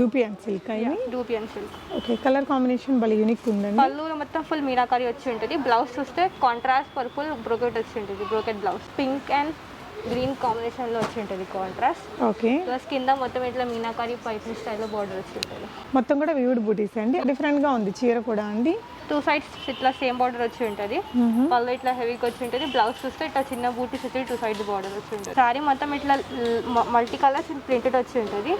డూపీ and silk dupion silk okay colour combination భలే unique ఉందండి. పళ్ళు మొత్తం ఫుల్ మీనాకారి వచ్చి ఉంటుంది. బ్లౌజ్ చూస్తే కాంట్రాస్ట్ పర్పుల్ బ్రోకెట్ వచ్చి ఉంటుంది. Brocade blouse pink and green కాంబినేషన్లో వచ్చి ఉంటుంది కాంట్రాస్ట్ ఓకే ప్లస్ కింద మొత్తం ఇట్లా మీనాకారి పైపింగ్ స్టైల్లో బార్డర్ వచ్చి ఉంటుంది. మొత్తం కూడా వివిడ్ బూటీస్ అండి. డిఫరెంట్గా ఉంది చీర కూడా అండి. టూ సైడ్స్ ఇట్లా సేమ్ బార్డర్ వచ్చి ఉంటుంది. పళ్ళు ఇట్లా హెవీగా వచ్చి ఉంటుంది. బ్లౌజ్ చూస్తే ఇట్లా చిన్న బూటీస్ వచ్చి టూ సైడ్ బార్డర్ వచ్చి ఉంటుంది. సారీ మొత్తం ఇట్లా మల్టీ కలర్స్ ప్రింటెడ్ వచ్చి ఉంటుంది.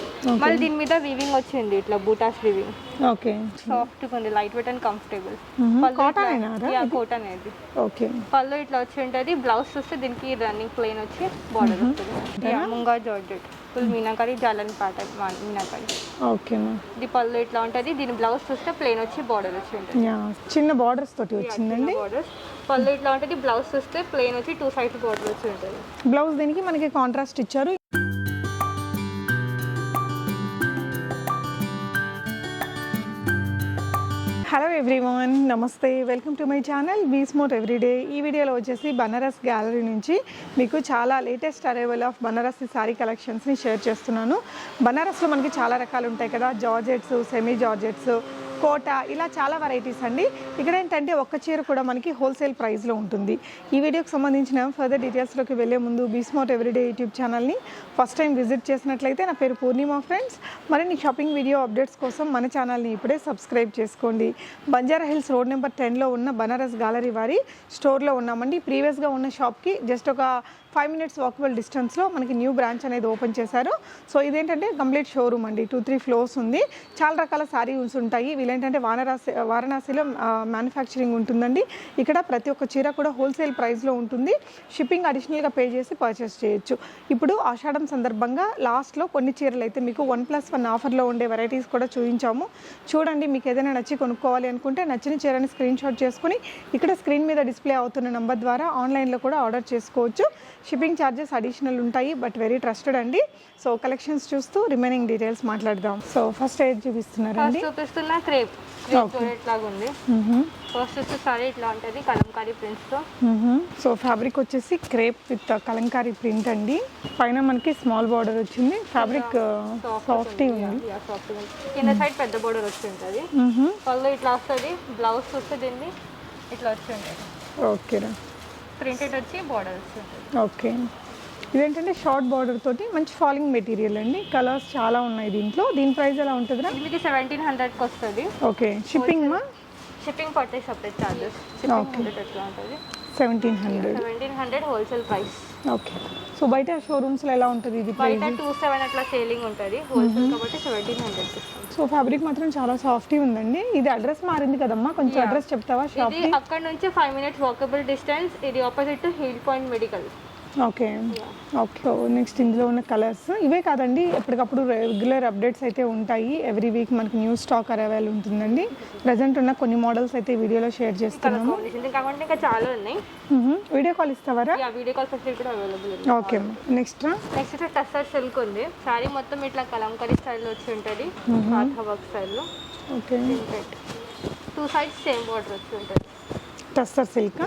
మళ్ళీ దీని మీద వీవింగ్ వచ్చింది ఇట్లా బూటాస్ వీవింగ్ ఓకే సాఫ్ట్ ఉంది light weight and comfortable cotton అనేది ఓకే పళ్ళు ఇట్లా వచ్చి ఉంటుంది. బ్లౌజ్ చూస్తే దీనికి రన్నింగ్ ప్లెయిన్ వచ్చి బార్డర్ వస్తుంది. ముంగా జార్జెట్ ఫుల్ మీనాకరి జాలని ప్యాటర్న్ మీనాకరి ఓకే ఇది పళ్ళు ఇట్లా ఉంటుంది? దీని బ్లౌజ్ చూస్తే ప్లెయిన్ వచ్చి బార్డర్ వచ్చి ఉంటుంది. చిన్న బార్డర్స్ తోటి వచ్చిందండి. బార్డర్స్ పళ్ళు ఇట్లా ఉంటుంది? బ్లౌజ్ చూస్తే ప్లెయిన్ వచ్చి టూ సైడ్స్ బార్డర్ వచ్చి ఉంటుంది. బ్లౌజ్ దీనికి మనకి కాంట్రాస్ట్ ఇచ్చారు. Hello everyone namaste welcome to my channel be smart everyday ఈ వీడియోలో వచ్చేసి బనారస్ గ్యాలరీ నుంచి మీకు చాలా latest arrival of Banaras sari కలెక్షన్స్ని share చేస్తున్నాను. బనారస్లో మనకి చాలా రకాలు ఉంటాయి కదా జార్జెట్స్ సెమీ జార్జెట్స్ కోట ఇలా చాలా వెరైటీస్ అండి. ఇక్కడ ఏంటంటే ఒక్క చీర కూడా మనకి హోల్సేల్ ప్రైస్లో ఉంటుంది. ఈ వీడియోకి సంబంధించిన ఫర్దర్ డీటెయిల్స్లోకి వెళ్ళే ముందు బీస్మోట్ ఎవ్రీడే యూట్యూబ్ ఛానల్ని ఫస్ట్ టైం విజిట్ చేసినట్లయితే నా పేరు పూర్ణిమ ఫ్రెండ్స్ మరిన్ని షాపింగ్ వీడియో అప్డేట్స్ కోసం మన ఛానల్ని ఇప్పుడే సబ్స్క్రైబ్ చేసుకోండి. బంజారా హిల్స్ రోడ్ నెంబర్ టెన్లో ఉన్న బనారస్ గ్యాలరీ వారి స్టోర్లో ఉన్నామండి. ప్రీవియస్గా ఉన్న షాప్కి జస్ట్ ఒక ఫైవ్ మినిట్స్ వాకబుల్ డిస్టెన్స్లో మనకి న్యూ బ్రాంచ్ అనేది ఓపెన్ చేశారు. సో ఇదేంటంటే కంప్లీట్ షోరూమ్ అండి. టూ త్రీ ఫ్లోర్స్ ఉంది. చాలా రకాల శారీస్ ఉంటాయి. వీళ్ళేంటంటే వారణాసి వారణాసిలో మ్యానుఫ్యాక్చరింగ్ ఉంటుందండి. ఇక్కడ ప్రతి ఒక్క చీర కూడా హోల్సేల్ ప్రైస్లో ఉంటుంది. షిప్పింగ్ అడిషనల్గా పే చేసి పర్చేస్ చేయొచ్చు. ఇప్పుడు ఆషాఢం సందర్భంగా లాస్ట్లో కొన్ని చీరలు అయితే మీకు వన్ ప్లస్ వన్ ఆఫర్లో ఉండే వెరైటీస్ కూడా చూపించాము. చూడండి మీకు ఏదైనా నచ్చి కొనుక్కోవాలి అనుకుంటే నచ్చిన చీరని స్క్రీన్ షాట్ చేసుకుని ఇక్కడ స్క్రీన్ మీద డిస్ప్లే అవుతున్న నంబర్ ద్వారా ఆన్లైన్లో కూడా ఆర్డర్ చేసుకోవచ్చు. షిప్పింగ్ ఛార్జెస్ అడిషనల్ ఉంటాయి బట్ వెరీ ట్రస్టెడ్ అండి. సో కలెక్షన్స్ చూస్తూ రిమైనింగ్ డీటెయిల్స్ మాట్లాడదాం. సో ఫస్ట్ ఏది చూపిస్తున్నారండి? ఫస్ట్ చూపిస్తున్న క్రేప్ ఉంది ఫస్ట్ చూస్తే సారీ ఇట్లా ఉంటుంది? కలంకారీ ప్రింట్స్తో. సో ఫ్యాబ్రిక్ వచ్చేసి క్రేప్ విత్ కలంకారీ ప్రింట్ అండి. పైన మనకి స్మాల్ బార్డర్ వచ్చింది. ఫ్యాబ్రిక్ సాఫ్ట్ ఉంది కింద సైడ్ పెద్ద బోర్డర్ వచ్చి ఉంటుంది. మ్మ్హమ్. పళ్ళు ఇట్లా వస్తుంది బ్లౌజ్ చూస్తే దీన్ని ఇట్లా వచ్చి ఉంటుంది. ఓకేరా ప్రింటెడ్ వచ్చి బార్డర్ వచ్చి ఉంటుంది ఓకే. ఇదేంటంటే షార్ట్ బార్డర్ తోటి మంచి ఫాలింగ్ మెటీరియల్ అండి. కలర్స్ చాలా ఉన్నాయి దీంట్లో. దీని ప్రైస్ ఎలా ఉంటుందిరా ఇది సెవెంటీన్ హండ్రెడ్కి వస్తుంది. ఓకే. షిప్పింగ్ మా? షిప్పింగ్ పడతాయి సపరేట్ ఎట్లా ఉంటుంది? Seventeen hundred seventeen hundred wholesale price okay. So బయట షోరూమ్స్లో ఎలా ఉంటుంది ఇది బయట టూ సెవెన్ అట్లా సేలింగ్ ఉంటుంది హోల్సేల్ కాబట్టి సెవెంటీన్ హండ్రెడ్ సో ఫ్యాబ్రిక్ మాత్రం చాలా సాఫ్టీ ఉందండి. ఇది అడ్రస్ మారింది కదమ్మా? కొంచెం అడ్రస్ చెప్తావా? షాప్ ఇది అక్కడ నుంచి ఫైవ్ మినిట్స్ వాకబుల్ డిస్టెన్స్ ఇది opposite to hill point medical okay. Okay next ఇందులో ఉన్న కలర్స్ ఇవే కాదండి ఎప్పటికప్పుడు రెగ్యులర్ అప్డేట్స్ అయితే ఉంటాయి. ఎవ్రీ వీక్ మనకి న్యూ స్టాక్ అరైవల్ ఉంటుందండి. ప్రజెంట్ ఉన్న కొన్ని మోడల్స్ అయితే వీడియోలో షేర్ చేస్తున్నాము. ఇంకా చాలా ఉన్నాయి. వీడియో కాల్ ఇస్తావరా? వీడియో కాల్ ఫెసిలిటీ కూడా available okay. Next next tussar silk ఉంది. శారీ మొత్తం ఇట్లా కలంకరీ స్టైల్లో వచ్చి ఉంటుంది. వర్క్ స్టైల్లో okay. Two sides same border వచ్చి ఉంటుంది. టస్టర్ సిల్క్.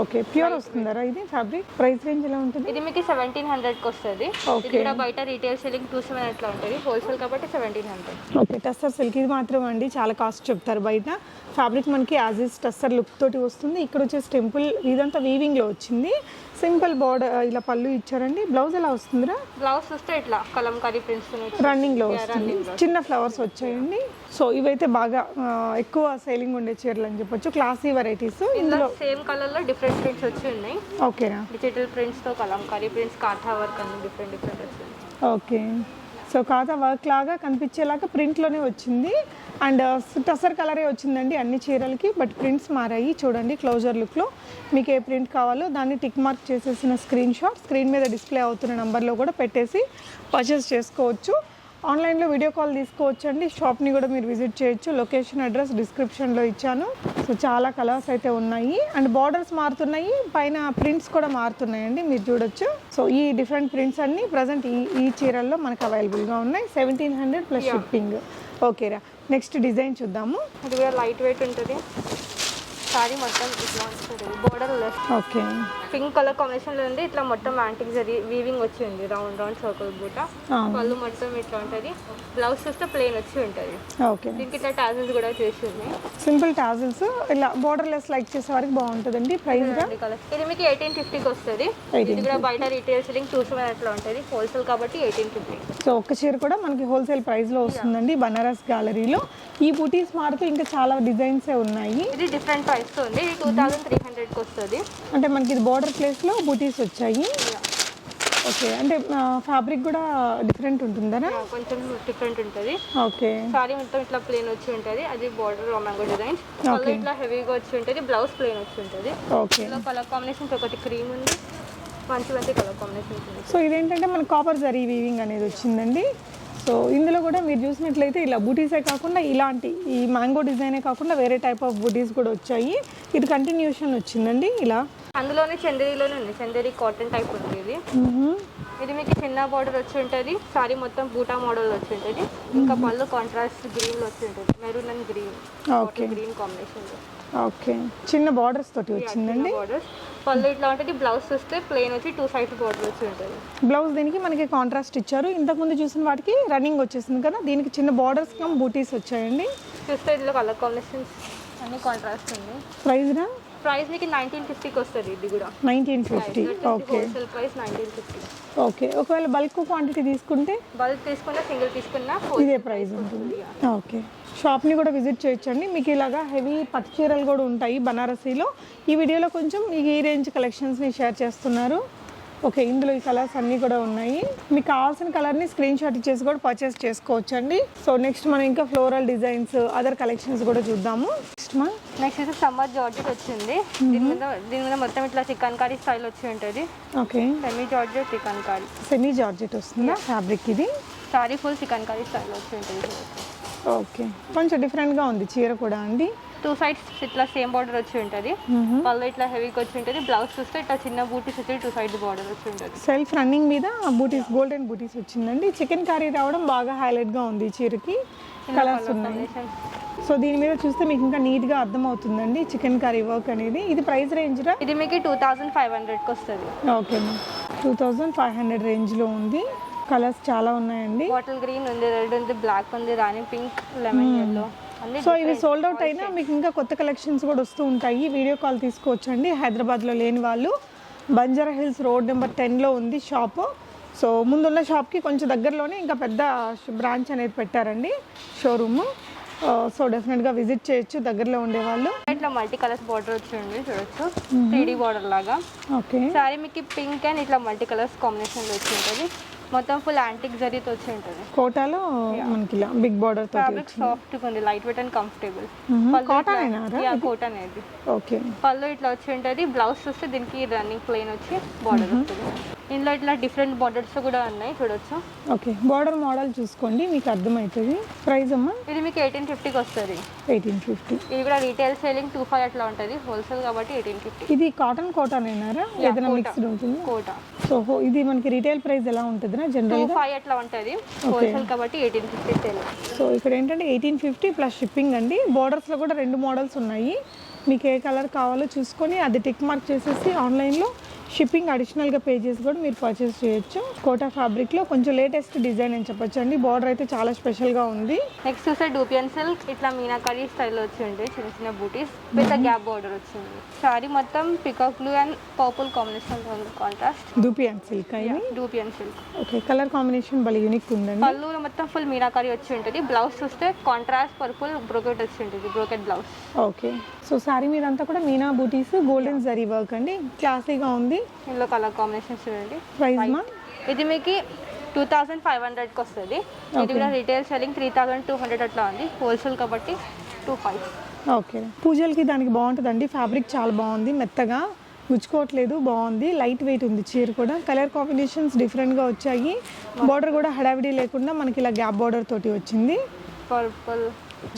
ఓకే ప్యూర్ వస్తుందరా ఇది ఫ్యాబ్రిక్? ప్రైస్ రేంజ్ ఎలా ఉంటుంది? ఇది మీకు సెవెంటీన్ హండ్రెడ్కి వస్తుంది. ఇది Okay. కూడా బయట రీటైల్ సెల్లింగ్ టూ సెవెన్ అట్లా ఉంటుంది. హోల్సేల్ కాబట్టి seventeen hundred okay tussar silk ఇది మాత్రం అండి చాలా కాస్ట్ చెప్తారు బయట. ఫ్యాబ్రిక్ మనకి యాజ్ ఇస్ టస్టర్ లుక్ తోటి వస్తుంది. ఇక్కడ వచ్చేసి టెంపుల్ ఇదంతా వీవింగ్లో వచ్చింది. సింపుల్ బోర్డర్ ఇలా పళ్ళు ఇచ్చారండి. బ్లౌజ్ ఎలా వస్తుందిరా? బ్లౌజ్ చూస్తే ఇట్లా కలంకారీ ప్రింట్స్ రన్నింగ్లో వస్తుంది. చిన్న ఫ్లవర్స్ వచ్చాయండి. సో ఇవైతే బాగా ఎక్కువ సేలింగ్ ఉండే చీరలు అని చెప్పొచ్చు. క్లాసీ వెరైటీస్ ఇందులో సేమ్ కలర్లో డిఫరెంట్ ప్రింట్స్ వచ్చి ఉన్నాయి. ఓకేనా డిజిటల్ ప్రింట్స్తో కలంకారీ ప్రింట్స్ కాఠా వర్క్ అన్ని డిఫరెంట్ డిఫరెంట్ వచ్చింది ఓకే సో ఖాతా వర్క్ లాగా కనిపించేలాగా ప్రింట్లోనే వచ్చింది. అండ్ uh, టసర్ కలరే వచ్చిందండి అన్ని చీరలకి బట్ ప్రింట్స్ మారాయి. చూడండి క్లోజర్ లుక్లో మీకు ఏ ప్రింట్ కావాలో దాన్ని టిక్ మార్క్ చేసేసిన స్క్రీన్ షాట్. స్క్రీన్ మీద డిస్ప్లే అవుతున్న నెంబర్లో కూడా పెట్టేసి పర్చేస్ చేసుకోవచ్చు. ఆన్లైన్లో వీడియో కాల్ తీసుకోవచ్చు అండి షాప్ని కూడా మీరు విజిట్ చేయొచ్చు. లొకేషన్ అడ్రస్ డిస్క్రిప్షన్లో ఇచ్చాను. సో చాలా కలర్స్ అయితే ఉన్నాయి. అండ్ బార్డర్స్ మారుతున్నాయి. పైన ప్రింట్స్ కూడా మారుతున్నాయండి. మీరు చూడొచ్చు. సో ఈ డిఫరెంట్ ప్రింట్స్ అన్ని ప్రజెంట్ ఈ ఈ చీరల్లో మనకు అవైలబుల్గా ఉన్నాయి. Seventeen hundred plus shipping. ఓకేరా. నెక్స్ట్ డిజైన్ చూద్దాము. ఇది కూడా లైట్ వెయిట్ ఉంటుంది. సారీ మొత్తం ఇట్లా ఉంటుంది borderless okay. Pink colour కాంబినేషన్లో ఉంది ఇట్లా మొత్తం యాంటిక్ జరీ వీవింగ్ వచ్చి ఉంది. రౌండ్ రౌండ్ సర్కిల్ బూట. పళ్ళు మొత్తం ఇట్లా ఉంటుంది. బ్లౌజ్ చూస్తే ప్లెయిన్ వచ్చి ఉంటుంది. ఓకే. దీనికి ఇట్లా టాజల్స్ కూడా చేసి ఉన్నాయి సింపుల్ టాజిల్స్ ఇలా బోర్డర్ లెస్ లైక్ చేసే వారికి బాగుంటుందండి. ప్రైస్. ఇది మీకు ఎయిటీన్ ఫిఫ్టీకి వస్తుంది. 1850. ఇది కూడా బయట రీటైల్ సెల్లింగ్ టూ సెవెన్ అట్లా ఉంటుంది. హోల్సేల్ కాబట్టి ఎయిటీన్ ఫిఫ్టీ సో ఒక్క చీర కూడా మనకి హోల్సేల్ ప్రైస్లో వస్తుందండి బనారస్ గ్యాలరీలో ఈ బుటీస్ మారుతూ ఇంకా చాలా డిజైన్స్ ఉన్నాయి? ఇది డిఫరెంట్ ప్రైస్ ఉంది ఇది టూ థౌసండ్ త్రీ హండ్రెడ్కి వస్తుంది. అంటే మనకి ఇది బోర్డర్ ప్లేస్లో బుటీస్ వచ్చాయి. ఓకే అంటే ఫ్యాబ్రిక్ కూడా డిఫరెంట్ ఉంటుందా కొంచెం డిఫరెంట్ ఉంటుంది. ఓకే సారీ మొత్తం ఇట్లా ప్లేన్ వచ్చి ఉంటుంది. అది బార్డర్ మ్యాంగో డిజైన్ పళ్ళు ఇట్లా హెవీగా వచ్చి ఉంటుంది. బ్లౌజ్ ప్లేన్ వచ్చి ఉంటుంది. ఓకే కలర్ కాంబినేషన్స్ ఒకటి క్రీమ్ ఉంది. మంచి మంచి కలర్ కాంబినేషన్స్ ఉంది సో ఇదేంటంటే మన కాపర్ జరీ వీవింగ్ అనేది వచ్చిందండి. సో ఇందులో కూడా మీరు చూసినట్లయితే ఇలా బూటీసే కాకుండా ఇలాంటి ఈ మ్యాంగో డిజైనే కాకుండా వేరే టైప్ ఆఫ్ బూటీస్ కూడా వచ్చాయి. ఇది కంటిన్యూషన్ వచ్చిందండి ఇలా. అందులోనే చందేరిలోనే ఉంది చందేరి కాటన్ టైప్ ఉంది ఇది. ఇది మీకు చిన్న బార్డర్ వచ్చి ఉంటుంది సారీ మొత్తం బూటా మోడల్ వచ్చి ఉంటుంది. ఇంకా పళ్ళు కాంట్రాస్ట్ గ్రీన్ వచ్చి ఉంటుంది maroon and green okay green combination okay. చిన్న బార్డర్స్ తోటి వచ్చిందండి. పళ్ళు ఇట్లా ఉంటుంది బ్లౌజ్ చూస్తే ప్లెయిన్ వచ్చి టూ సైడ్స్ బార్డర్ వచ్చి ఉంటుంది. బ్లౌజ్ దీనికి మనకి కాంట్రాస్ట్ ఇచ్చారు. ఇంతకుముందు చూసిన వాటికి రన్నింగ్ వచ్చేసింది కదా దీనికి చిన్న బార్డర్స్ కమ్ బూటీస్ వచ్చాయండి. చూస్తే ఇందులో కలర్ కాంబినేషన్స్ అన్ని కాంట్రాస్ట్ ఉంది. ప్రైస్నా ప్రైస్ మీకు నైన్టీన్ ఫిఫ్టీకి వస్తుంది ఇది కూడా. Nineteen fifty okay wholesale price nineteen fifty okay ఒకవేళ బల్క్ క్వాంటిటీ తీసుకుంటే? బల్క్ తీసుకున్నా సింగిల్ తీసుకున్నా ఇదే ప్రైస్ ఉంటుంది. ఓకే షాప్ని కూడా విజిట్ చేయొచ్చండి. మీకు ఇలాగా హెవీ పట్టు చీరలు కూడా ఉంటాయి బనారసీలో. ఈ వీడియోలో కొంచెం మీకు ఈ రేంజ్ కలెక్షన్స్ని షేర్ చేస్తున్నారు. ఓకే ఇందులో ఈ కలర్స్ అన్నీ కూడా ఉన్నాయి. మీకు కావాల్సిన కలర్ని స్క్రీన్ షాట్ ఇచ్చేసి కూడా పర్చేస్ చేసుకోవచ్చు అండి సో నెక్స్ట్ మనం ఇంకా ఫ్లోరల్ డిజైన్స్ అదర్ కలెక్షన్స్ కూడా చూద్దాము. నెక్స్ట్ మా నెక్స్ట్ సమ్మర్ జార్జెట్ వచ్చింది. దీని మీద దీని మీద మొత్తం ఇట్లా చికెన్ కర్రీ స్టైల్ వచ్చి ఉంటుంది. Okay. Semi georgette chikankari. Semi georgette వస్తుందా ఫ్యాబ్రిక్ ఇది? Sorry full chikankari style వచ్చి ఉంటుంది. ఓకే. కొంచెం డిఫరెంట్గా ఉంది చీర కూడా అండి. టూ సైడ్స్ ఇట్లా సేమ్ బార్డర్ వచ్చి ఉంటుంది. పళ్ళు ఇట్లా హెవీగా వచ్చి ఉంటుంది. బ్లౌజ్ చూస్తే ఇట్లా చిన్న బూటీస్ వచ్చి టూ సైడ్స్ బార్డర్ వచ్చి ఉంటుంది. సెల్ఫ్ రన్నింగ్ మీద బూటీస్ గోల్డెన్ బూటీస్ వచ్చిందండి. చికెన్ కర్రీ రావడం బాగా హైలైట్గా ఉంది ఈ చీరకి. కలర్స్ ఉన్నాయి. సో దీని మీద చూస్తే మీకు ఇంకా నీట్గా అర్థమవుతుందండి చికెన్ కర్రీ వర్క్ అనేది. ఇది ప్రైస్ రేంజ్ రా? ఇది మీకు టూ థౌజండ్ ఫైవ్ హండ్రెడ్కి వస్తుంది. Okay two thousand five hundred రేంజ్లో ఉంది. కలర్స్ చాలా ఉన్నాయండి. బాటిల్ గ్రీన్ ఉంది రెడ్ ఉంది బ్లాక్ ఉంది రాణి పింక్ లెమన్ ఎల్లో అన్ని సో ఇవి సోల్డ్ అవుట్ అయినా మీకు ఇంకా కొత్త కలెక్షన్స్ కూడా వస్తూ ఉంటాయి. వీడియో కాల్ తీసుకోవచ్చండి. హైదరాబాద్లో లేని వాళ్ళు. బంజారా హిల్స్ రోడ్ నెంబర్ టెన్లో ఉంది షాపు సో ముందున్న షాప్కి కొంచెం దగ్గరలోనే ఇంకా పెద్ద బ్రాంచ్ అనేది పెట్టారండి షోరూము సో డెఫినెట్గా విజిట్ చేయొచ్చు దగ్గరలో ఉండేవాళ్ళు ఇట్లా మల్టీ కలర్స్ బార్డర్ వచ్చి ఉంది చూడొచ్చు త్రీ బార్డర్ లాగా. ఓకే సారీ మీకు పింక్ అండ్ ఇట్లా మల్టీ కలర్స్ కాంబినేషన్లో వచ్చి ఉంటుంది మొత్తం ఫుల్ యాంటిక్ జరీతో వచ్చి ఉంటుంది. కోటాలో మనకి ఇలా బిగ్ బార్డర్ తోటి ఫ్యాబ్రిక్ సాఫ్ట్ ఉంది లైట్ వెయిట్ అండ్ కంఫర్టబుల్ అయినారా కోట్ అనేది ఓకే పళ్ళు ఇట్లా వచ్చి ఉంటుంది బ్లౌజ్ చూస్తే దీనికి రన్నింగ్ ప్లెయిన్ వచ్చి బార్డర్ వస్తుంది. ఇందులో ఇట్లా డిఫరెంట్ బార్డర్స్ కూడా ఉన్నాయి చూడొచ్చు. ఓకే బార్డర్ మోడల్ చూసుకోండి మీకు అర్థమవుతుంది. ప్రైస్ అమ్మా? ఇది మీకు ఎయిటీన్ ఫిఫ్టీకి వస్తుంది. ఎయిటీన్ ఫిఫ్టీ ఇది కూడా రీటైల్ సేలింగ్ టూ ఫైవ్ అట్లా ఉంటుంది హోల్సేల్ కాబట్టి ఎయిటీన్ ఫిఫ్టీ ఇది కాటన్ కోటాన్ అయినారా ఏదైనా మిక్స్డ్ ఉంటుంది? కోట సో ఇది మనకి రీటైల్ ప్రైస్ ఎలా ఉంటుందినా టూ జనరల్ ఫైవ్ అట్లా ఉంటుంది హోల్సేల్ కాబట్టి ఎయిటీన్ ఫిఫ్టీ సేల్ సో ఇక్కడ ఏంటంటే ఎయిటీన్ ఫిఫ్టీ ప్లస్ షిప్పింగ్ అండి. బోర్డర్స్లో కూడా రెండు మోడల్స్ ఉన్నాయి. మీకు ఏ కలర్ కావాలో చూసుకొని అది టిక్ మార్క్ చేసేసి ఆన్లైన్లో షిప్పింగ్ అడిషనల్గా పే చేసి కూడా మీరు పర్చేస్ చేయొచ్చు. కోటా ఫ్యాబ్రిక్లో కొంచెం లేటెస్ట్ డిజైన్ అని చెప్పొచ్చు అండి బార్డర్ అయితే చాలా స్పెషల్గా ఉంది. నెక్స్ట్ చూస్తే డూపియన్ సిల్క్. ఇట్లా మీనాకరీ స్టైల్లో వచ్చి ఉంటాయి చిన్న చిన్న బూటీస్ విత్ గ్యాప్ బార్డర్ వచ్చింది. సారీ మొత్తం peacock blue and purple combination contrast. And silk dupion silk. Okay colour combination భలే యూనిక్ ఉందండి. పళ్ళు మొత్తం ఫుల్ మీనాకరీ వచ్చి ఉంటుంది. బ్లౌజ్ చూస్తే కాంట్రాస్ట్ పర్పుల్ బ్రోకెట్ వచ్చి ఉంటుంది. Brocade blouse. Okay. So sari మీద అంతా కూడా మీనా బూటీస్ గోల్డెన్ జరీ వర్క్ అండి. క్లాసీగా ఉంది. ఇందులో కలర్ కాంబినేషన్ చూడండి. ప్రైస్ ఇది మీకు టూ థౌజండ్ ఫైవ్ హండ్రెడ్కి వస్తుంది. ఇది కూడా retail selling three thousand two hundred అట్లా ఉంది. హోల్సేల్ కాబట్టి టూ ఫైవ్ ఓకే పూజలకి దానికి బాగుంటుందండి. ఫ్యాబ్రిక్ చాలా బాగుంది. మెత్తగా గుచ్చుకోవట్లేదు. బాగుంది. లైట్ వెయిట్ ఉంది చీర కూడా. కలర్ కాంబినేషన్స్ డిఫరెంట్గా వచ్చాయి. బార్డర్ కూడా హడావిడి లేకుండా మనకి ఇలా గ్యాప్ బార్డర్ తోటి వచ్చింది. పర్పుల్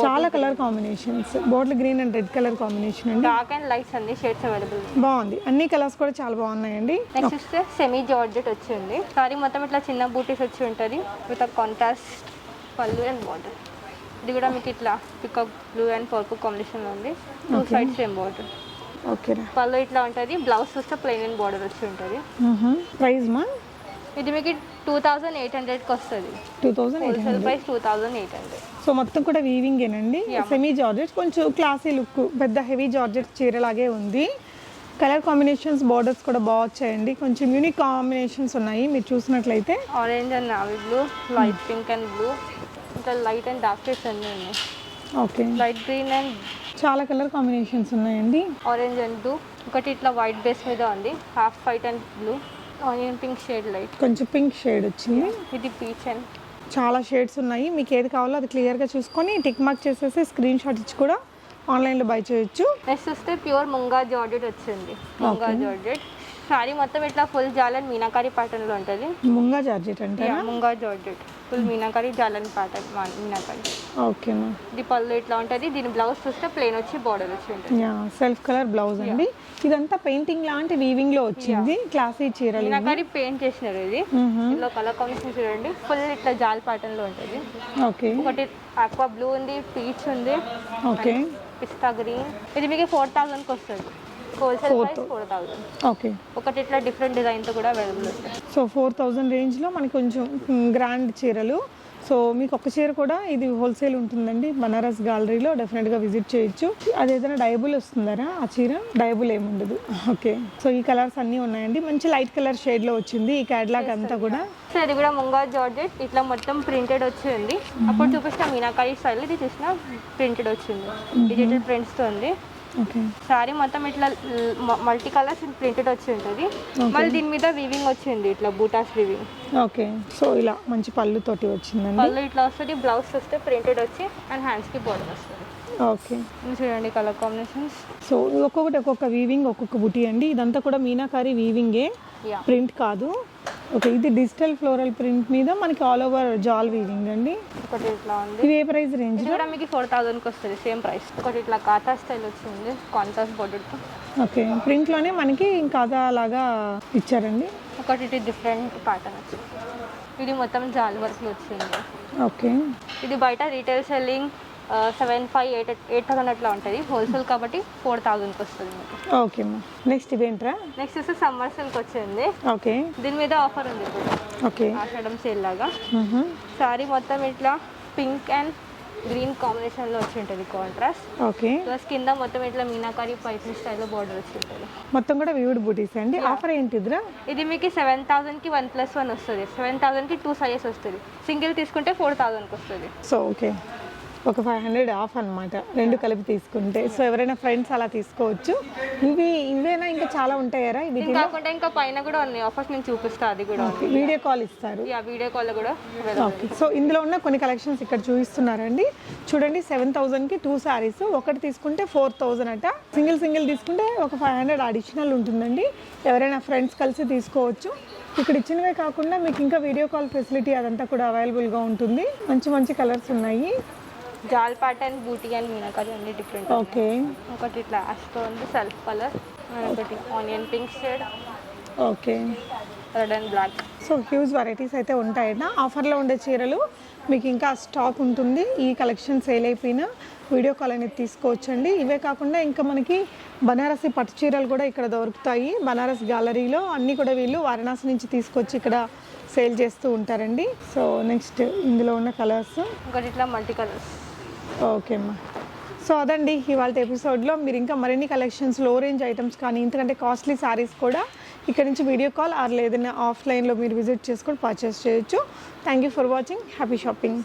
చాలా colour combinations. Bottle green and red colour combination అండి. డార్క్ అండ్ లైట్స్ అన్ని షేడ్స్ అవైలబుల్ బాగుంది. అన్ని కలర్స్ కూడా చాలా బాగున్నాయండి. నెక్స్ట్ వస్తే సెమీ జార్జెట్ వచ్చింది సారీ మొత్తం ఇట్లా చిన్న బూటీస్ వచ్చి ఉంటుంది. విత్ కాంట్రాస్ట్ పళ్ళు అండ్ బార్డర్ ఇది కూడా మీకు ఇట్లా పికప్ బ్లూ అండ్ పర్పుల్ కాంబినేషన్లో ఉంది. Two Okay. Side same border ఓకేనా పళ్ళు ఇట్లా ఉంటుంది. బ్లౌజ్ చూస్తే ప్లెయిన్ అండ్ బార్డర్ వచ్చి ఉంటుంది. ప్రైస్ మా? ఇది మీకు టూ థౌజండ్ ఎయిట్ హండ్రెడ్కి వస్తుంది. Two thousand eight wholesale price two thousand eight hundred. So మొత్తం కూడా వీవింగేనండి. సెమీ జార్జెట్ కొంచెం క్లాసీ లుక్ పెద్ద హెవీ జార్జెట్ చీరలాగే ఉంది. కలర్ కాంబినేషన్స్ బార్డర్స్ కూడా బాగా వచ్చాయండి. కొంచెం యూనిక్ కాంబినేషన్స్ ఉన్నాయి మీరు చూసినట్లయితే. Orange and navy blue light pink and blue ఇంకా లైట్ అండ్ డార్క్ షేడ్స్ అన్నీ ఉన్నాయి. ఓకే లైట్ గ్రీన్ అండ్ చాలా కలర్ కాంబినేషన్స్ ఉన్నాయండి. ఆరెంజ్ అండ్ బ్లూ ఒకటి ఇట్లా వైట్ బేస్ మీద ఉంది. Half white and blue onion pink shade light. కొంచెం పింక్ షేడ్ వచ్చింది. ఇది పీచ్ అండ్ చాలా షేడ్స్ ఉన్నాయి. మీకు ఏది కావాలో అది క్లియర్గా చూసుకొని టిక్ మార్క్ చేసేసి స్క్రీన్ షాట్ ఇచ్చి కూడా ఆన్లైన్లో బై చేయొచ్చు. నెక్స్ట్ వస్తే ప్యూర్ ముంగా జార్జెట్ వచ్చింది. ముంగా జార్జెట్. సారీ మొత్తం ఇట్లా ఫుల్ జాలన్ మీనాకారి ప్యాటర్న్లో ఉంటుంది. ముంగా జార్జెట్ అంటారా ముంగా జార్జెట్. ఫుల్ మీనాకారి జాలన్ ప్యాటర్న్ మీనాకారి. ఓకేనా ఇది పళ్ళు ఇట్లా ఉంటుంది? దీని బ్లౌజ్ చూస్తే ప్లెయిన్ వచ్చి బార్డర్ వచ్చి ఉంటుంది. సెల్ఫ్ కలర్ బ్లౌజ్ అండి. ఇదంతా పెయింటింగ్ లాంటి వీవింగ్లో వచ్చింది. క్లాసీ ఇవి. మీనాకారి పెయింట్ చేసినారు ఇది. ఇందులో కలర్ కాంబినేషన్ చూడండి. ఫుల్ ఇట్లా జాల్ ప్యాటర్న్లో ఉంటుంది. ఓకే. ఒకటి ఆక్వా బ్లూ ఉంది పీచ్ ఉంది. ఓకే. పిస్తా గ్రీన్ ఇది మీకు ఫోర్ థౌజండ్కి వస్తుంది. ఫోర్ థౌజండ్ ఓకే ఒకటి ఇట్లా డిఫరెంట్ డిజైన్తో కూడా అవైలబుల్ సో ఫోర్ థౌజండ్ రేంజ్లో మనకి కొంచెం గ్రాండ్ చీరలు. సో మీకు ఒక చీర కూడా ఇది హోల్సేల్ ఉంటుందండి. బనారస్ గ్యాలరీలో డెఫినెట్గా విజిట్ చేయొచ్చు. అది ఏదైనా డైబుల్ వస్తుందరా? ఆ చీర డైబుల్ ఏముండదు. ఓకే సో ఈ కలర్స్ అన్నీ ఉన్నాయండి. మంచి లైట్ కలర్ షేడ్లో వచ్చింది ఈ క్యాడ్లాగ్ అంతా కూడా. సో ఇది కూడా ముంగా జార్జెట్ ఇట్లా మొత్తం ప్రింటెడ్ వచ్చింది అప్పుడు చూపించిన మీనాకారి స్టైల్ ఇది చూసిన ప్రింటెడ్ వచ్చింది డిజిటల్ ప్రింట్స్తో ఉంది. ఓకే. సారీ మొత్తం ఇట్లా మల్టీ కలర్స్ ప్రింటెడ్ వచ్చి ఉంటుంది. మళ్ళీ దీని మీద వీవింగ్ వచ్చింది ఇట్లా బూటాస్ వీవింగ్ ఓకే. సో ఇలా మంచి పళ్ళుతోటి వచ్చిందండి. పళ్ళు ఇట్లా వస్తుంది బ్లౌజ్ వస్తే ప్రింటెడ్ వచ్చి అండ్ హ్యాండ్స్కి బోర్డర్ వస్తుంది. ఓకే. చూడండి కలర్ కాంబినేషన్స్ సో ఒక్కొక్కటి ఒక్కొక్క వీవింగ్ ఒక్కొక్క బుటీ అండి. ఇదంతా కూడా మీనాకారి వీవింగే ప్రింట్ కాదు. ఓకే ఇది డిజిటల్ ఫ్లోరల్ ప్రింట్ మీద మనకి ఆల్ ఓవర్ జాల్ వీవింగ్ అండి. ఒకటి ఇట్లా ఉంది. ఇవి ఏ ప్రైస్ రేంజ్ ఇది కూడా మీకు ఫోర్ థౌజండ్కి వస్తుంది సేమ్ ప్రైస్ ఒకటి ఇట్లా కాతా స్టైల్ వచ్చింది కాంట్రాస్ట్ బోర్డర్తో ఓకే ప్రింట్లోనే మనకి ఇంకా అదా లాగా ఇచ్చారండి. ఒకటి ఇది డిఫరెంట్ ప్యాటర్న్ వచ్చింది. ఇది మొత్తం జాల్ వర్క్లో వచ్చింది. ఓకే. ఇది బయట retail selling seven five eight eight thousand అట్లా ఉంటుంది. హోల్సేల్ కాబట్టి ఫోర్ థౌజండ్కి వస్తుంది మీకు. ఓకే నెక్స్ట్ ఇదేంట్రా నెక్స్ట్ వస్తే సమ్మర్ సిల్క్ వచ్చింది. ఓకే. దీని మీద ఆఫర్ ఉంది ఇప్పుడు. ఓకే. ఆషాఢం సేల్ లాగా. సారీ మొత్తం ఇట్లా పింక్ అండ్ గ్రీన్ కాంబినేషన్లో వచ్చి ఉంటుంది కాంట్రాస్ట్ ఓకే. ప్లస్ కింద మొత్తం ఇట్లా మీనాకారి పైపింగ్ స్టైల్లో బార్డర్ వచ్చి ఉంటుంది. మొత్తం కూడా వివిడ్ బూటీస్ అండి. ఆఫర్ ఏంటిదిరా? ఇది మీకు సెవెన్ థౌసండ్కి వన్ ప్లస్ వన్ వస్తుంది. సెవెన్ థౌసండ్కి టూ సైజెస్ వస్తుంది. సింగిల్ తీసుకుంటే ఫోర్ థౌసండ్కి వస్తుంది. సో ఓకే ఒక ఫైవ్ హండ్రెడ్ ఆఫ్ అన్నమాట. రెండు కలిపి తీసుకుంటే. సో ఎవరైనా ఫ్రెండ్స్ అలా తీసుకోవచ్చు. ఇవి ఇవేనా ఇంకా చాలా ఉంటాయారా వీటిలో? కాకుండా ఇంకా పైన కూడా ఉన్నాయి. ఆఫర్స్ నేను చూపిస్తా అది కూడా వీడియో కాల్ ఇస్తారు. వీడియో కాల్ కూడా. ఓకే సో ఇందులో ఉన్న కొన్ని కలెక్షన్స్ ఇక్కడ చూపిస్తున్నారండి. చూడండి సెవెన్ థౌజండ్కి టూ శారీస్ ఒకటి తీసుకుంటే ఫోర్ థౌజండ్ అట. సింగిల్ సింగిల్ తీసుకుంటే ఒక ఫైవ్ హండ్రెడ్ అడిషనల్ ఉంటుందండి. ఎవరైనా ఫ్రెండ్స్ కలిసి తీసుకోవచ్చు. ఇక్కడ ఇచ్చినవే కాకుండా మీకు ఇంకా వీడియో కాల్ ఫెసిలిటీ అదంతా కూడా అవైలబుల్గా ఉంటుంది. మంచి మంచి కలర్స్ ఉన్నాయి. జాల్ ప్యాటర్న్ బూటీ అండ్ మీనాకారి అన్ని డిఫరెంట్ ఓకే. ఒకటి ఇట్లా యాష్తో ఉంది సెల్ఫ్ కలర్ ఒకటి onion pink shade okay. Red and black so huge varieties అయితే ఉంటాయట ఆఫర్లో ఉండే చీరలు మీకు ఇంకా స్టాక్ ఉంటుంది. ఈ కలెక్షన్ సేల్ అయిపోయినా వీడియో కాల్ అనేది తీసుకోవచ్చండి. ఇవే కాకుండా ఇంకా మనకి బనారసి పట్టు చీరలు కూడా ఇక్కడ దొరుకుతాయి. బనారస్ గ్యాలరీలో అన్నీ కూడా వీళ్ళు వారణాసి నుంచి తీసుకొచ్చి ఇక్కడ సేల్ చేస్తూ ఉంటారండి. సో నెక్స్ట్ ఇందులో ఉన్న కలర్స్ ఒకటి ఇట్లా మల్టీ కలర్స్ ఓకే అమ్మా. సో అదండి ఇవాళ ఎపిసోడ్లో మీరు ఇంకా మరిన్ని కలెక్షన్స్లో రేంజ్ ఐటమ్స్ కానీ ఇంతకంటే కాస్ట్లీ సారీస్ కూడా ఇక్కడ నుంచి వీడియో కాల్ ఆర్ లేదన్నా ఆఫ్లైన్లో మీరు విజిట్ చేసుకొని పర్చేస్ చేయొచ్చు. Thank you for watching happy shopping